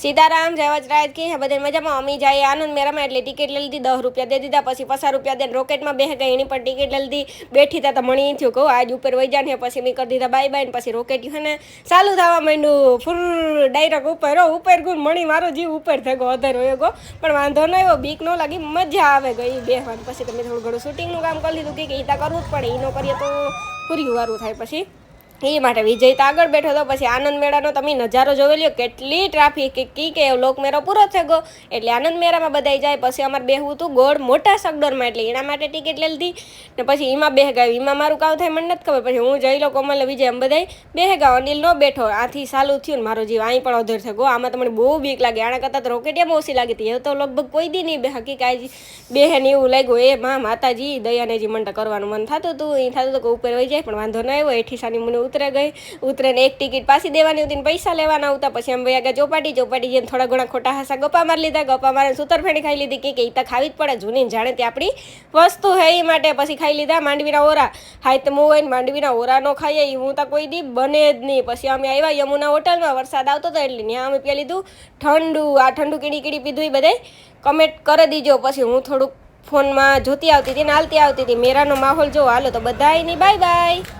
સીતારામ જય વજરાજ કે બધે મજામાં? અમી, જાય, આનંદ, મેરામાં એટલે ટિકિટ લઈ લીધી, દસ રૂપિયા દે દીધા, પછી પચાસ રૂપિયા દે રોકેટમાં બે ગઈ, એની પણ ટિકિટ લઈ લીધી. બેઠી તા તો મણી થયું કહું આજ ઉપર વહી જાય પછી મેં કરી દીધા બાય બાય પછી રોકેટ હે ને? ચાલુ થવા માંડ્યું, ફૂલ ડાયરેક્ટ ઉપર ઉપર ગુણ મણી મારો જીવ ઉપર થયો, અધર હોય ગો. પણ વાંધો ન આવ્યો, બીક ન લાગી, મજા આવે ગઈ બેહવાની. પછી તમે થોડું ઘણું શૂટિંગનું કામ કરી લીધું, કે એ તા કરવું જ પડે એ ન કરીએ તો પૂરી વારું થાય પછી. એ માટે વિજય તો આગળ બેઠો હતો, પછી આનંદ મેળાનો તમે નજારો જોઈ લ્યો, કેટલી ટ્રાફિક કી કે લોક મેળો પૂરો થઈ ગયો એટલે આનંદ મેળામાં બધાય જાય, પછી અમારે બેહવું હતું ગોળ મોટા સગડોરમાં એટલે એના માટે ટિકિટ લીધી. ને પછી એમાં બેહ ગયા એમાં મારું કાવ થાય, મને નથી ખબર. પછી હું જઈ લો કોમલ વિજય એમ બધાય બેહ ગયા અનિલ નો બેઠો, આથી સાલું થયું ને મારો જીવ અહીં પણ અધર થઈ ગયો આમાં તમને બહુ બીક લાગે. આના કરતાં તો રોકેટિયામાં ઓછી લાગી હતી. એ તો લગભગ કોઈ દી નહીં બે, હકીકાત બેહે ને એવું લાગ્યું, એ મા, માતાજી, દયાનેજી મને કરવાનું મન થતું હતું એ થતું હતું કે ઉપર વહી જાય, પણ વાંધો ન આવ્યો. એઠી સાની મને ઉતરે ગઈ. ઉતરે એક ટિકિટ પાછી દેવાની હતી પૈસા લેવાના આવતા. પછી એમ ભાઈ આગળ ચોપાટી ચોપાટી જઈને થોડા ઘણા ખોટા હાસા ગપ્પા મારી લીધા. ગપ્પા મારે સૂતરફેણી ખાઈ લીધી. કે કે ઈ તો ખાવી જ પડે. જૂની જાણે તે આપણી વસ્તુ હે એ માટે. પછી ખાઈ લીધા માંડવીના ઓરા. હાય તો હોય ને માંડવીના ઓરા નો ખાઈએ એ હું તો કોઈ દી બને જ નહીં. પછી અમે આવ્યા યમુના હોટલમાં. વરસાદ આવતો હતો એટલે ત્યાં અમે પી લીધું ઠંડુ, આ ઠંડુ કીડી કીડી પીધું એ બધાય. કમેન્ટ કરી દીજો. પછી હું થોડુંક ફોનમાં જોતી આવતી હતી ને હાલતી આવતી હતી. મેરાનો માહોલ જો હાલો તો બધાય નહીં બાય બાય.